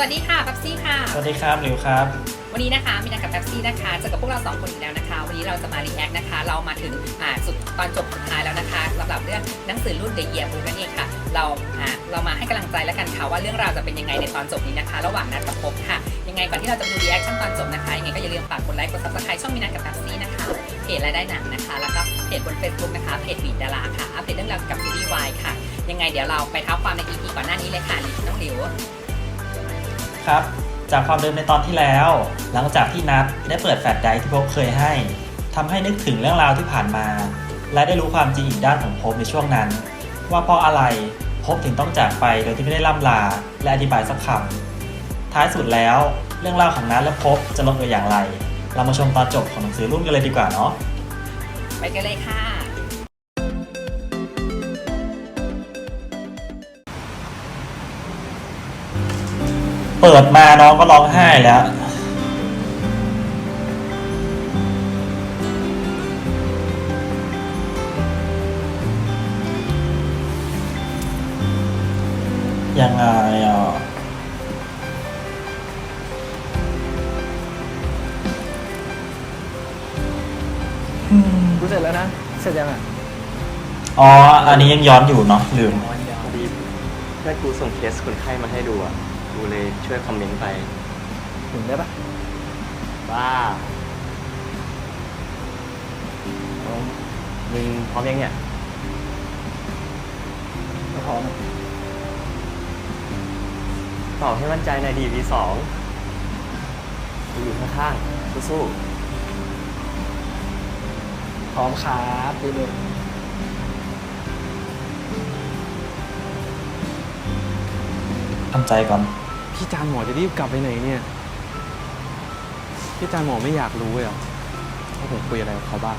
วัสดีค่ะแป๊บซี่ค่ะ สวัสดีครับหลิวครับ วันนี้นะคะมีนัดกับแป๊บซี่นะคะเจอกับพวกเราสองคนอีกแล้วนะคะ วันนี้เราจะมารีแอคนะคะ เรามาถึงอ่าสุดตอนจบสุดท้ายแล้วนะคะสำหรับเรื่องหนังสือรุ่นเด e เ e ียบูนั่นเองค่ะ เราอ่าเรามาให้กำลังใจแล้วกันค่ะว่าเรื่องราวจะเป็นยังไงในตอนจบนี้นะคะ ระหว่างนัดกับพบค่ะ ยังไงก่อนที่เราจะมาดูรีแอคชั่นตอนจบนะคะยังไงก็อย่าลืมฝากกดไลค์กดซับสไครต์ช่องมีนัดกับแป๊บซี่นะคะเพจรายได้หนังนะคะ แล้วก็เพจบน Facebook นะคะเพจวีดดาราค่ะอัปเดตเรื่องราวเกี่ยวกับซีรีส์วายค่ะ ยังไงเดี๋ยวเราไปเท้าความใน EP ก่อนหน้านี้เลยค่ะน้องหลิว ครับ จากความเดิมในตอนที่แล้ว หลังจากที่นัดได้เปิดแฟลชไดร์ที่พบเคยให้ทำให้นึกถึงเรื่องราวที่ผ่านมา และได้รู้ความจริงอีกด้านของพบในช่วงนั้น ว่าเพราะอะไรพบถึงต้องจากไปโดยที่ไม่ได้ล่ำลา และอธิบายสักคำท้ายสุดแล้ว เรื่องราวของนัดและพบจะลงเอยอย่างไร เรามาชมตอนจบของหนังสือรุ่นกันเลยดีกว่าเนาะไปกันเลยค่ะ เปิดมาน้องก็ร้องไห้แล้ว ยังไงอะกูเสร็จแล้วนะ เสร็จยังอะอ๋อ อันนี้ยังย้อนอยู่เนาะลืม พอดีเพื่อนกูส่งเคสคนไข้มาให้ดูอะ กูเลยช่วยคอมเมนต์ไป ถึงได้ปะว่าเอามึงพร้อมยังเนี่ย ก็พร้อมตอบให้มั่นใจในอยดีวีสองกูอยู่ข้างๆสู้พร้อมครับดูดูทำใจก่อน พี่จานหมอจะรีบกลับไปไหนเนี่ย พี่จานหมอไม่อยากรู้เลยเหรอว่าผมคุยอะไรกับเขาบ้าง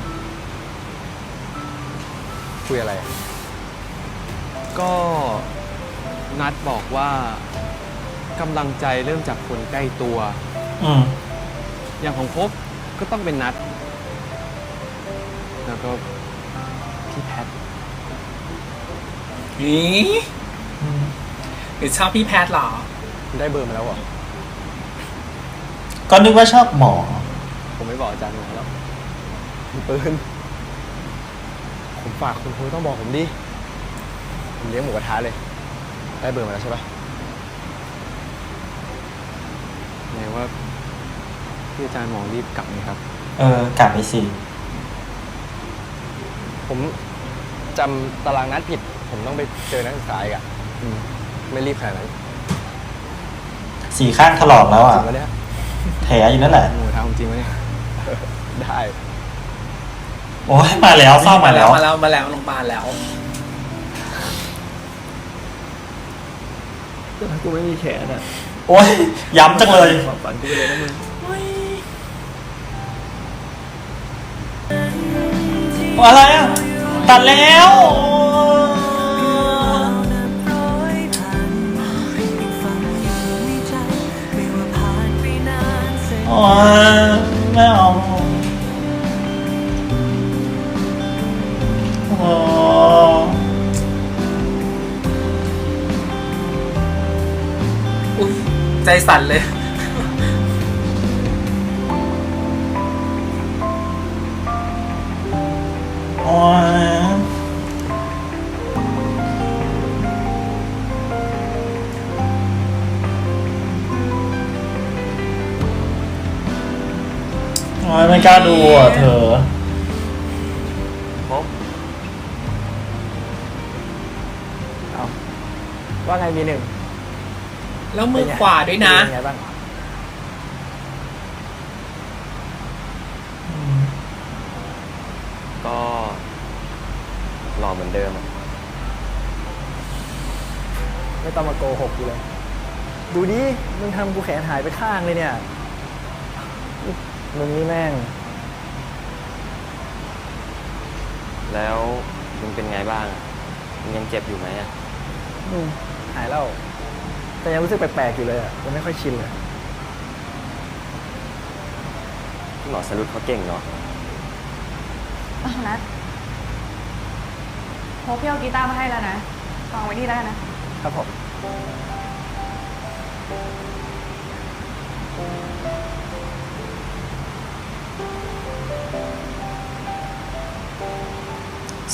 คุยอะไร ก็นัดบอกว่ากำลังใจเริ่มจากคนใกล้ตัว อืมอย่างของพบก็ต้องเป็นนัด แล้วก็พี่แพทนี่หรือชอบพี่แพทย์เหรอ ได้เบอร์มาแล้วเหรอ ก็นึกว่าชอบหมอ ผมไม่บอกอาจารย์หมอแล้วมีปืนผมฝากคุณครูต้องบอกผมดิ ผมเลี้ยงหมูกระทะเลย ได้เบอร์มาแล้วใช่ปะไหนว่าพี่อาจารย์หมอรีบกลับไหมครับ เออ กลับไปสิ ผมจำตารางนัดผิด ผมต้องไปเจอนักศึกษาอีกอะอืมไม่รีบขนาดนั้น สีข้างถลอกแล้วจอะริงปะเนี่ยแผลอยู่นั่นแหละ หมูทำจริงไหมเนี่ยได้โอ้ยมาแล้วเศร้ามาแล้ว มาแล้วมาแล้วโรงพยาบาลแล้วถ้ากูไม่มีแขนอะโอ้ยย้ำจังเลย ความฝันกูไปเลยนะมึงอะไรอะ ตัดแล้วโอ้ ยไม่เอาโอ้อุ้ยใจสั่นเลย ไม่กล้าดูอะเธอพบเอาว่าไงมีหนึ่งแล้วมือขวาด้วยนะ เป็นไงบ้างก็หล่อเหมือนเดิมอะไม่ต้องมาโกหกกูเลย ดูดิมึงทำกูแขนหายไปข้างเลยเนี่ย มึงนี่แม่ง แล้วมึงเป็นไงบ้างอะมึงยังเจ็บอยู่ไหมอะอืมหายแล้ว แต่ยังรู้สึกแปลกๆอยู่เลยอะยังไม่ค่อยชินเลยหมอสรุปเขาเก่งเนาะเอานัดโพพี่เอากีตาร์มาให้แล้วนะวางไว้นี่แล้วกันนะ ครับผม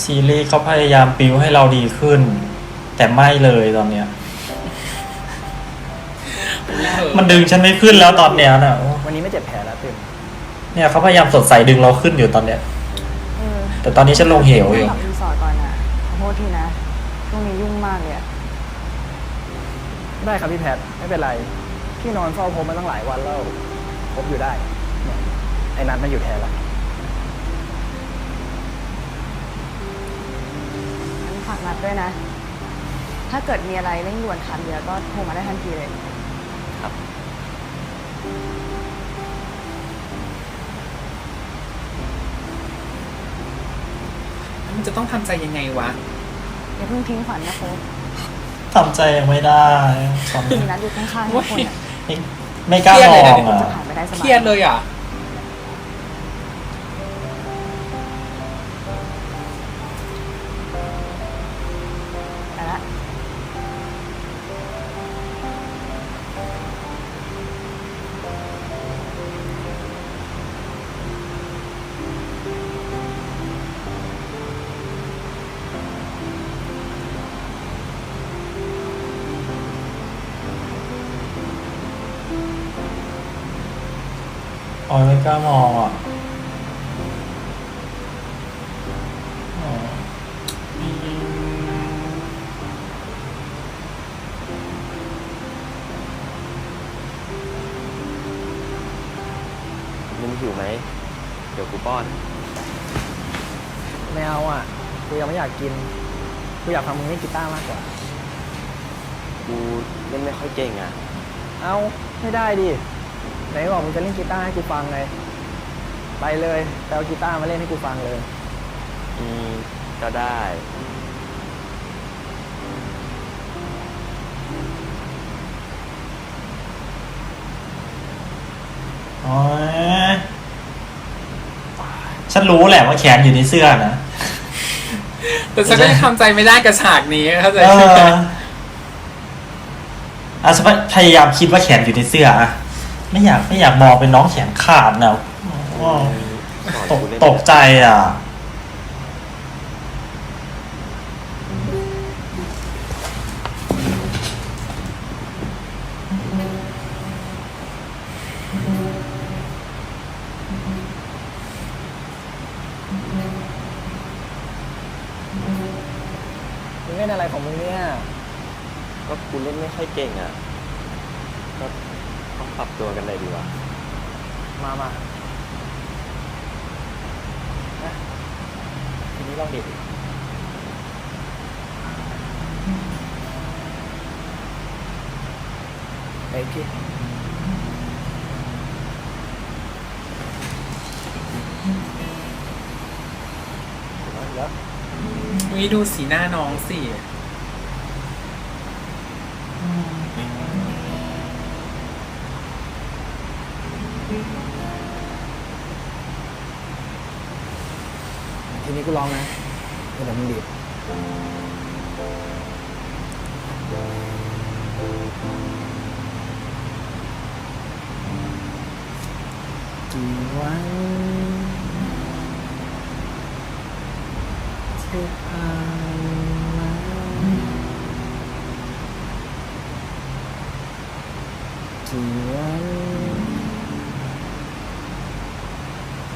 ซีรีส์เขาพยายามปิวให้เราดีขึ้น แต่ไม่เลยตอนเนี้ย มันดึงฉันไม่ขึ้นแล้วตอนเนี้ยนะโอ้วันนี้ไม่เจ็บแผลแล้วตื่นเนี่ยเขาพยายามสดใสดึงเราขึ้นอยู่ตอนเนี้ย เออแต่ตอนนี้ฉันลงเหวอยู่กลับรีสอร์ทก่อนอะขอโทษทีนะช่วงนี้ยุ่งมากเลยอะได้ครับพี่แพทไม่เป็นไร พี่นอนเฝ้าพบมาตั้งหลายวันแล้วพบอยู่ได้เนี่ยไอ้นัทมาอยู่แทนละากนัดด้วยนะ ถ้าเกิดมีอะไรเร่งด่วนขาดเหลือก็โทรมาได้ทันทีเลยมันจะต้องทำใจยังไงวะ อย่าเพิ่งทิ้งฝันนะโค้ชทำใจยังไม่ได้ตอนมีนี้นัดอยู่ข้างๆทุกคนอะไม่ไม่กล้ามองอะจะผ่านไปได้สเคบายรียดเลยอะ ออยไม่กล้ามองอะมึงหิวไหม เดี๋ยวกูป้อน ไม่เอาอะ กูยังไม่อยากกิน กูอยากฟังมึงเล่นกีตาร์มากกว่า กูเล่นไม่ค่อยเก่งอะ เอาไม่ได้ดิ ไหนบอกมึงจะเล่นกีตาร์ให้กูฟังไงไปเลยไปเอากีตาร์มาเล่นให้กูฟังเลย อืมก็ได้โอ๊ยฉันรู้แหละว่าแขนอยู่ในเสื้อนะ แต่ฉันก็ยังทำใจไม่ได้กับฉากนี้เข้าใจเอไหม ออะฉันพยายามคิดว่าแขนอยู่ในเสื้ออะ ไม่อยากไม่อยากมองเป็นน้องแขนขาดนะอ้อสอนตกกูเล่นตกใจอะ มึงเล่นอะไรของมึงเนี่ย ก็กูเล่นไม่ค่อยเก่งอะก็ต้อง ปรับตัวกันเลยดีกว่า มามานะทีนี้ลองดิดไปอีกทีแล้ววิดูสีหน้าน้องสิ กูลองนะเดี๋ยวมึงดีดกี่วันที่ผ่านมากี่วัน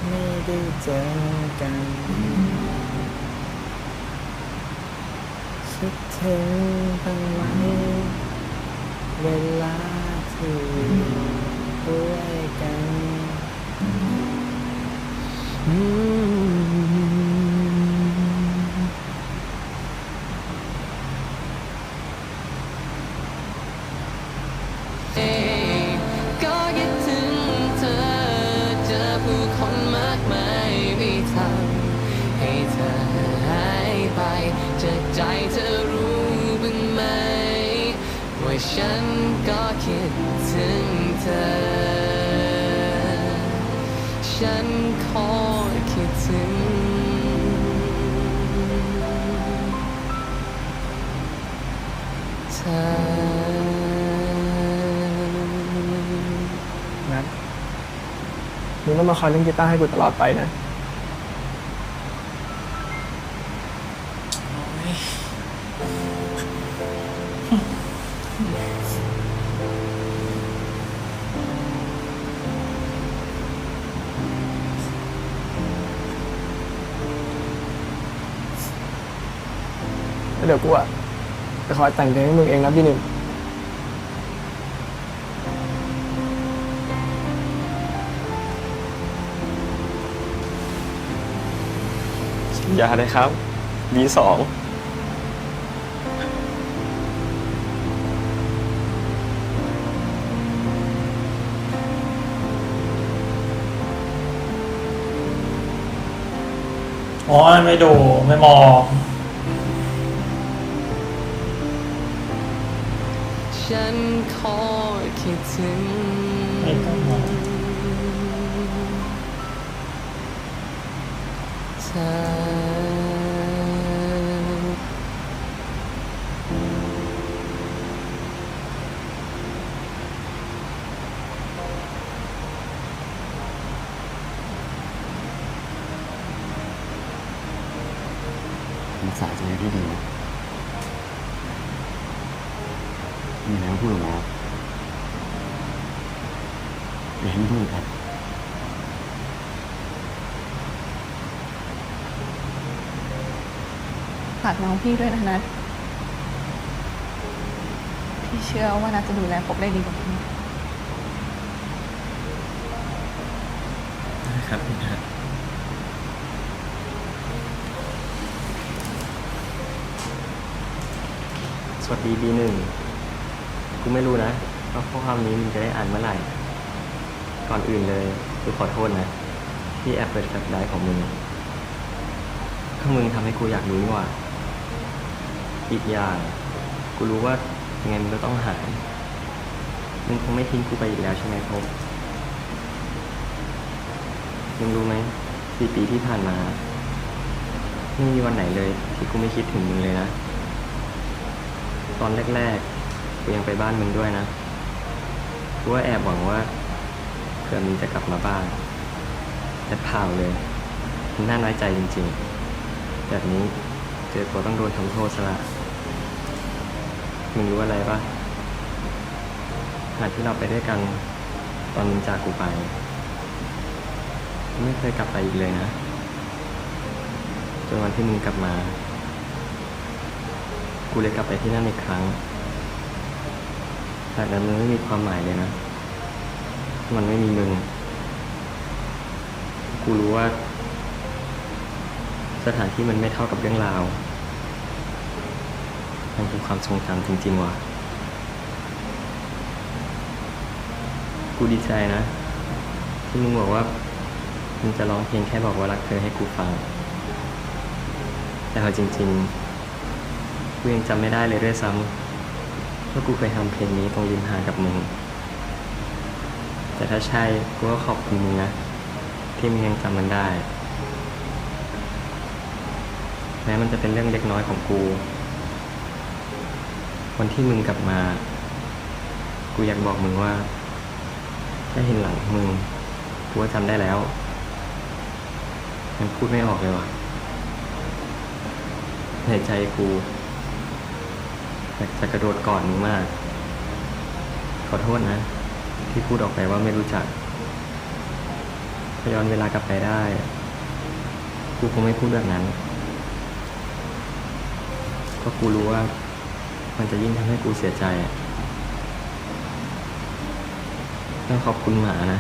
ไม่ได้เจอกัน คิดถึงบ้างไหม เวลาที่ด้วยกัน นัดมึงต้องมาคอยเล่นกีตาร์ให้กูตลอดไปนะ คอยแต่งเพลงให้มึงเองนะพี่หนึ่งอย่าเลยครับบีสองโอ้ยไม่ดูไม่มอง ฉันขอคิดถึงไม่ต้องมองเธอรักษาใจที่ดีนะ มีอะไรก็พูดออกมาอย่าให้มันพูดครับฝากน้องพี่ด้วยนะนัทพี่เชื่อว่านัทจะดูแลพบได้ดีกว่าพี่ครับพี่นัทสวัสดีบีหนึ่งูไม่รู้นะว่าข้อความนี้มึงจะได้อ่านเมื่อไหร่ ก่อนอื่นเลยกูขอโทษนะ ที่แอบเปิดแฟลชไดร์ของมึงก็มึงทำให้กูอยากรู้นี่หว่า อีกอย่าง กูรู้ว่ายังไงมึงก็ต้องหาย มึงคงไม่ทิ้งกูไปอีกแล้วใช่ไหมพบมึงรู้ไหมสี่ปีที่ผ่านมา ไม่มีวันไหนเลย ที่กูไม่คิดถึงมึงเลยนะ ตอนแรก ๆ ยังไปบ้านมึงด้วยนะกูว่าแอบหวังว่าเผื่อมึงจะกลับมาบ้าน แต่เปล่าเลยน่าน้อยใจจริงๆ แบบนี้เจอตัวต้องโดนทำโทษซะละมึงรู้อะไรปะหาที่เราไปด้วยกันตอนมึงจากกูไป ไม่เคยกลับไปอีกเลยนะ จนวันที่มึงกลับมา กูเลยกลับไปที่นั่นอีกครั้ง แต่นั้นมันไม่มีความหมายเลยนะ มันไม่มีมึง กูรู้ว่า สถานที่มันไม่เท่ากับเรื่องราว มันเป็นความทรงจำจริง ๆว่ะ กูดีใจนะ ที่มึงบอกว่ามึงจะร้องเพลงแค่บอกว่ารักเธอให้กูฟัง แต่เอาจริงๆกูยังจำไม่ได้เลยด้วยซ้ำ ว่ากูเคยทำเพลงนี้ตรงริมหาดกับมึง แต่ถ้าใช่กูก็ขอบคุณมึงนะ ที่มึงยังจำมันได้ แม้มันจะเป็นเรื่องเล็กน้อยของกู วันที่มึงกลับมา กูอยากบอกมึงว่าแค่เห็นหลังมึงกูก็จำได้แล้วยังพูดไม่ออกเลยว่ะในใจกู อยากจะกระโดดกอดมึงมาก ขอโทษนะ ที่พูดออกไปว่าไม่รู้จักย้อนเวลากลับไปได้ กูคงไม่พูดแบบนั้นเพราะกูรู้ว่า มันจะยิ่งทำให้กูเสียใจต้องขอบคุณหมานะ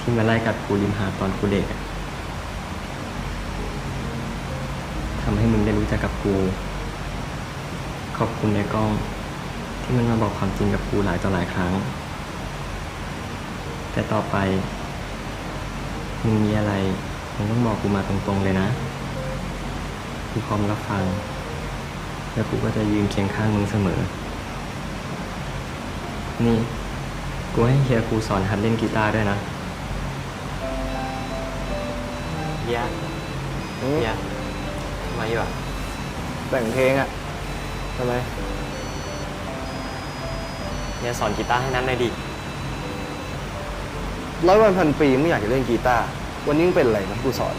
ที่มาไล่กัดกูริมหาตอนกูเด็กทำให้มึงได้รู้จักกับกู ขอบคุณในกล้อง ที่มันมาบอกความจริงกับกูหลายต่อหลายครั้ง แต่ต่อไป มึงมีอะไร มึงต้องบอกกูมาตรงๆเลยนะ กูพร้อมรับฟัง แล้วกูก็จะยืนเคียงข้างมึงเสมอ นี่ กูให้เฮียกูสอนหัดเล่นกีตาร์ด้วยนะเฮียเฮียทำไมอยู่อะแต่งเพลงอะ ทำไมเฮียสอนกีตาร์ให้นั้นเลยดิ ร้อยวันพันปีไม่อยากจะเล่นกีตาร์ วันนี้มึงเป็นอะไรนะกูสอน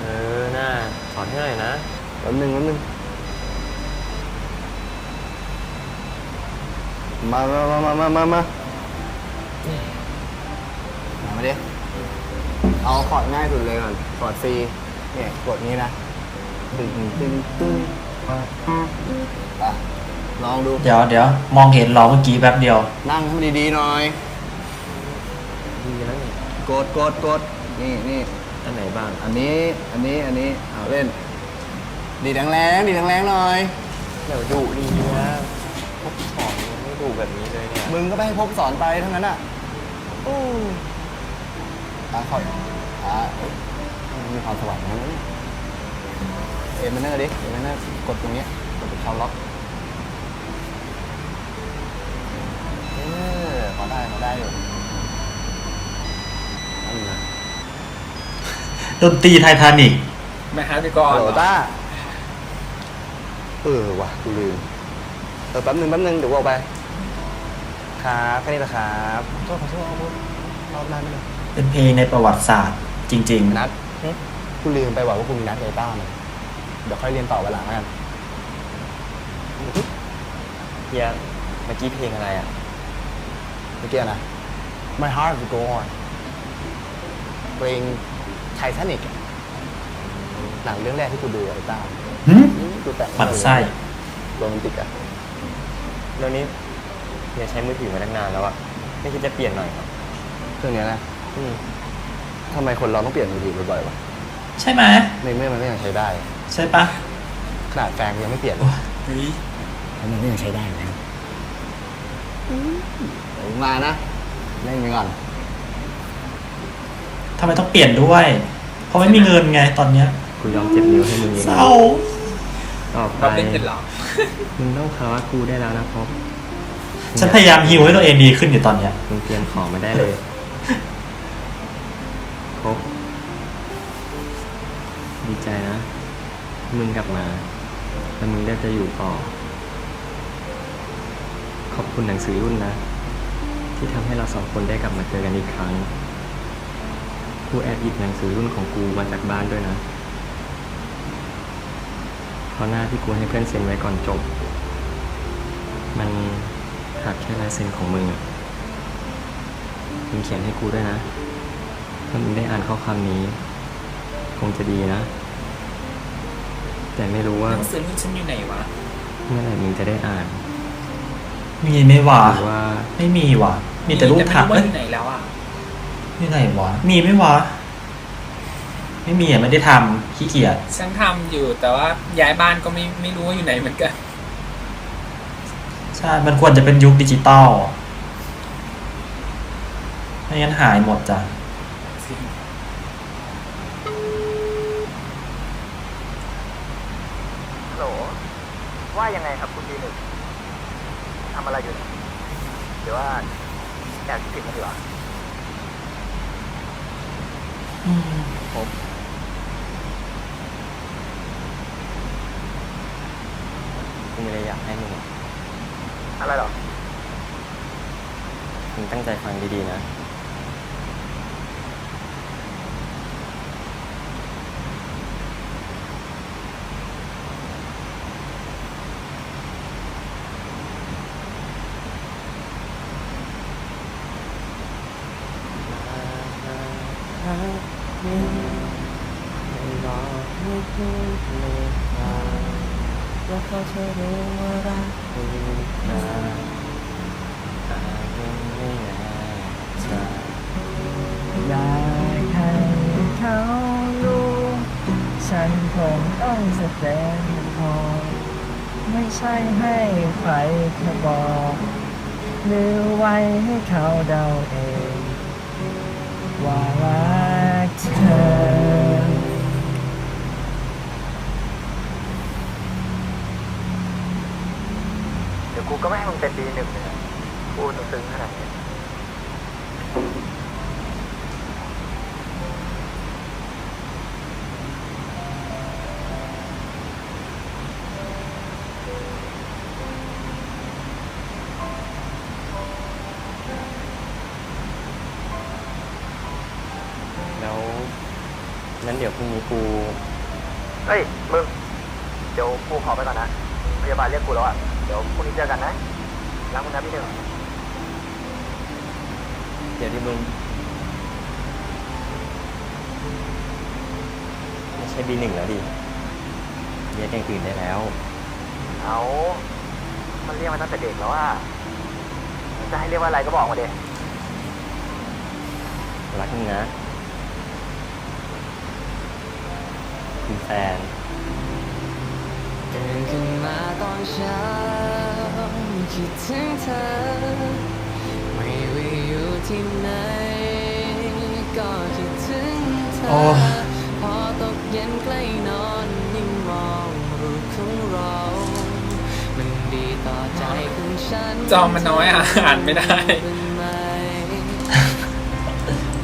เออน่าสอนให้หน่อยนะ แป๊บนึงแป๊บนึงมามามามามามามามาดิเอาคอร์ดง่ายสุดเลยก่อนคอร์ด C เนี่ยกดนี้นะตึงตึงตึง อะลองดู เดี๋ยวเดี๋ยวมองเห็นเหรอเมื่อกี้แป๊บเดียว นั่งให้มันดีๆหน่อย ดีแล้วนี่กดกดกดนี่นี่อันไหนบ้างอันนี้อันนี้อันนี้เอาเล่น ดีดแรงๆดีดแรงๆหน่อย เดี๋ยวดุดีนะพบสอนยังไม่ดุแบบนี้เลยเนี่ยมึงก็ไปให้พบสอนไปทั้งนั้นอะโอ้ตาคอยอ่าเอ้ยมีความสว่างนะเนี่ยเอ็มมันเนอร์ดิเอ็มมันเนอร์กดตรงเนี้ยกดตรงเขาล็อกเออพอได้พอได้อยู่นั่นนะดนตรีไททานิกไม่ฮาร์ดก่อนฮัลโหลเหรอต้าเออว่ะกูลืมเออแป๊บนึงแป๊บนึงเดี๋ยวกูออกไปครับแค่นี้แหละครับขอโทษขอโทษขอโทษรอบหน้าไม่เลยเป็นเพลงในประวัติศาสตร์จริงนัดกูลืมไปว่าว่ากูมีนัดกับไอ้ต้ามา เดี๋ยวค่อยเรียนต่อวันหลังแล้วกันเฮียเมื่อกี้เพลงอะไรอะ เมื่อกี้นะ My heart will go on เพลงไททานิกหนังเรื่องแรกที่กูดูไอ้ต้าๆหึดูแต่งหมันไส้โรแมนติกอะแล้วนี้เฮียใช้มือถือมาตั้งนานแล้วอะไม่คิดจะเปลี่ยนหน่อยเหรอเครื่องเนี้ยนะอืมทำไมคนเราต้องเปลี่ยนมือถือบ่อยๆวะใช่ไหมในเมื่อมันก็ยังใช้ได้ ใช่ปะขนาดแฟนกูยังไม่เปลี่ยนเฮ้ยแล้วมันก็ยังใช้ได้นะเดี๋ยวมานะเล่นไปก่อน ทำไมต้องเปลี่ยนด้วย เพราะไม่มีเงินไงตอนเนี้ยกูยอมเจ็บนิ้วให้มึงเองเศร้าต่อไปเราเป็นขึ้นเหรอมึงต้องคาว่ากูได้แล้วนะพบฉันพยายามฮิวให้ตัวเองดีขึ้นอยู่ตอนเนี้ย มึงเตรียมของมาได้เลย มึงกลับมา แล้วมึงได้จะอยู่ต่อ ขอบคุณหนังสือรุ่นนะ ที่ทำให้เราสองคนได้กลับมาเจอกันอีกครั้ง กูแอบหยิบหนังสือรุ่นของกูมาจากบ้านด้วยนะเพราะหน้าที่กูให้เพื่อนเซ็นไว้ก่อนจบ มันขาดแค่ลายเซ็นของมึงอะมึงเขียนให้กูด้วยนะ ถ้ามึงได้อ่านข้อความนี้ คงจะดีนะ แต่ไม่รู้ว่าหนังสือรุ่นฉันอยู่ไหนวะเมื่อไหร่มึงจะได้อ่านมีไหมวะหรือว่าไม่มีวะมีแต่รูปถักไม่เอ้รู้ยว่าอยู่ไหนแล้วอะอยู่ไหนวะมีไหมวะไม่มีอะไม่ได้ทำขี้เกียจฉันทำอยู่แต่ว่าย้ายบ้านก็ไม่ไม่รู้ว่าอยู่ไหนเหมือนกันใช่ มันควรจะเป็นยุคดิจิตอลไม่งั้นหายหมดจ้ะ ฮัลโหล ว่ายังไงครับคุณดีหนึ่งทำอะไรอยู่เนี่ยเดี๋ยวว่าแอบกินกันดีกว่ากูไม่ได้อยากให้มึงอะอะไรหรอมึงตั้งใจฟังดีๆนะ ว่าเขาจะรู้ว่ารักคุณนะอาจยังไม่แน่ใจอยากให้เขารู้ฉันคงต้องแสดงพอไม่ใช่ให้ใครแค่บอกหรือไว้ให้เขาเดาเองว่ารัก เดี๋ยวกูก็ไม่ให้มึงเป็นดีหนึ่งเลยนะพูดซึ้งขนาดนี้ นั้นเดี๋ยวพรุ่งนี้กู เฮ้ยมึงเดี๋ยวกูขอไปก่อนนะพยาบาลเรียกกูแล้วอะเดี๋ยวพรุ่งนี้เจอกันนะรักมึงนะพี่หนึ่งเดี๋ยวที่มึงไม่ใช่บีหนึ่งแล้วดิเรียกอย่างอื่นได้แล้ว เอามันเรียกมาตั้งแต่เด็กแล้วว่าจะให้เรียกว่าอะไรก็บอกมาเด็รักมึงนะ คุณแฟนตื่นขึ้นมาตอนเช้าคิดถึงเธอ ไม่ว่าอยู่ที่ไหนก็คิดถึงเธอโอ้พอตกเย็นใกล้นอนยิ่งมองรูปของเรา มันดีต่อใจของฉันจอมันน้อยอะอ่านไม่ได้เป็นไหม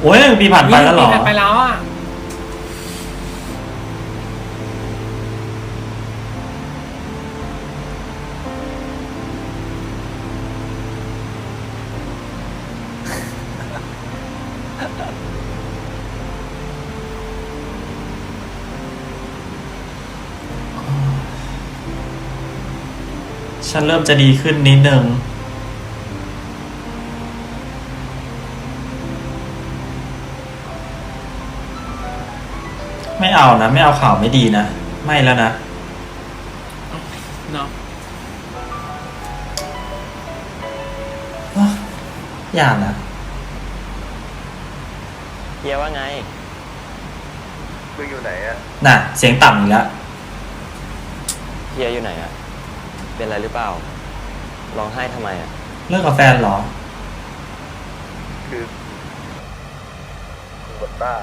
โอ้ยหนึ่งปีผ่านไปแล้วเหรอผ่านไปแล้วอะ ฉันเริ่มจะดีขึ้นนิดนึงไม่เอานะ ไม่เอาข่าวไม่ดีนะ ไม่แล้วนะเนาะอย่านะเฮียว่าไงมึงอยู่ไหนอะน่ะ เสียงต่ำอีกแล้วเฮียอยู่ไหนอะ เป็นอะไรหรือเปล่า ร้องไห้ทำไมอะเลิกกับแฟนเหรอ คือกูกับต้า